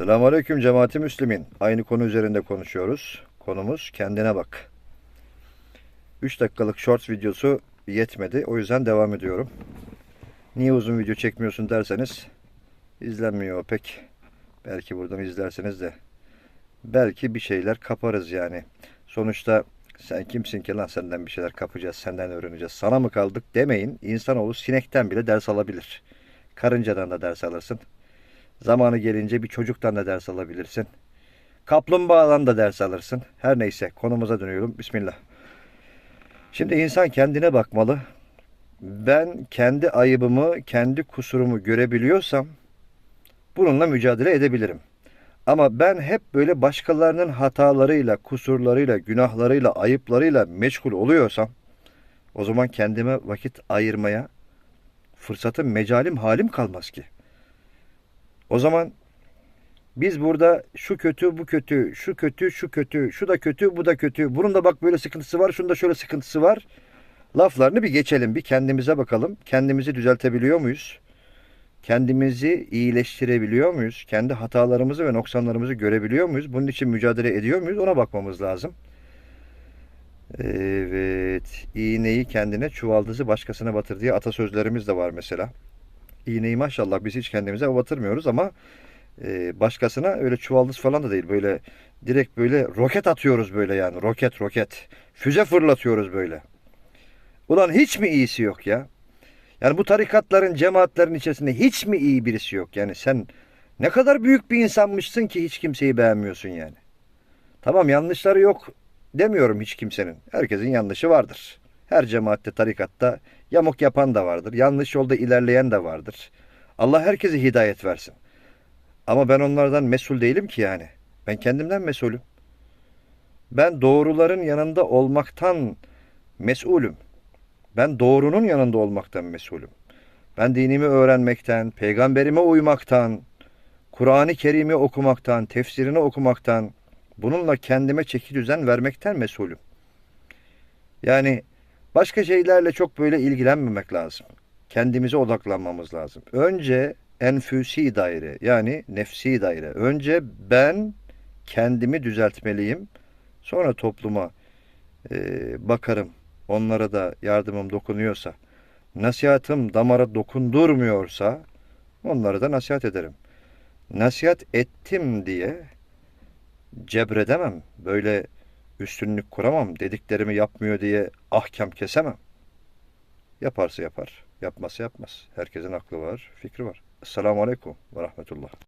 Selamünaleyküm cemaati Müslümin. Aynı konu üzerinde konuşuyoruz. Konumuz kendine bak. 3 dakikalık short videosu yetmedi. O yüzden devam ediyorum. Niye uzun video çekmiyorsun derseniz izlenmiyor pek. Belki buradan izlerseniz de belki bir şeyler kaparız yani. Sonuçta sen kimsin ki lan senden bir şeyler kapacağız, senden öğreneceğiz. Sana mı kaldık demeyin. İnsanoğlu sinekten bile ders alabilir. Karıncadan da ders alırsın. Zamanı gelince bir çocuktan da ders alabilirsin. Kaplumbağadan da ders alırsın. Her neyse konumuza dönüyorum. Bismillah. Şimdi insan kendine bakmalı. Ben kendi ayıbımı, kendi kusurumu görebiliyorsam bununla mücadele edebilirim. Ama ben hep böyle başkalarının hatalarıyla, kusurlarıyla, günahlarıyla, ayıplarıyla meşgul oluyorsam o zaman kendime vakit ayırmaya fırsatım, mecalim, halim kalmaz ki. O zaman biz burada şu kötü, bu kötü, şu kötü, şu kötü, şu da kötü, bu da kötü. Bunun da bak böyle sıkıntısı var, şunda şöyle sıkıntısı var. Laflarını bir geçelim, bir kendimize bakalım. Kendimizi düzeltebiliyor muyuz? Kendimizi iyileştirebiliyor muyuz? Kendi hatalarımızı ve noksanlarımızı görebiliyor muyuz? Bunun için mücadele ediyor muyuz? Ona bakmamız lazım. Evet, iğneyi kendine, çuvaldızı başkasına batır diye atasözlerimiz de var mesela. İğneyi maşallah biz hiç kendimize batırmıyoruz ama e, başkasına öyle çuvaldız falan da değil. Böyle direkt böyle roket atıyoruz böyle yani. Roket roket. Füze fırlatıyoruz böyle. Ulan hiç mi iyisi yok ya? Yani bu tarikatların, cemaatlerin içerisinde hiç mi iyi birisi yok? Yani sen ne kadar büyük bir insanmışsın ki hiç kimseyi beğenmiyorsun yani. Tamam yanlışları yok demiyorum hiç kimsenin. Herkesin yanlışı vardır. Her cemaatte, tarikatta yamuk yapan da vardır. Yanlış yolda ilerleyen de vardır. Allah herkese hidayet versin. Ama ben onlardan mesul değilim ki yani. Ben kendimden mesulüm. Ben doğruların yanında olmaktan mesulüm. Ben doğrunun yanında olmaktan mesulüm. Ben dinimi öğrenmekten, peygamberime uymaktan, Kur'an-ı Kerim'i okumaktan, tefsirini okumaktan, bununla kendime çeki düzen vermekten mesulüm. Yani başka şeylerle çok böyle ilgilenmemek lazım. Kendimize odaklanmamız lazım. Önce enfüsi daire yani nefsi daire. Önce ben kendimi düzeltmeliyim. Sonra topluma e, bakarım. Onlara da yardımım dokunuyorsa, nasihatım damara dokundurmuyorsa onlara da nasihat ederim. Nasihat ettim diye cebredemem. Böyle üstünlük kuramam. Dediklerimi yapmıyor diye ahkam kesemem. Yaparsa yapar, yapmazsa yapmaz. Herkesin aklı var, fikri var. Esselamu Aleyküm ve Rahmetullah.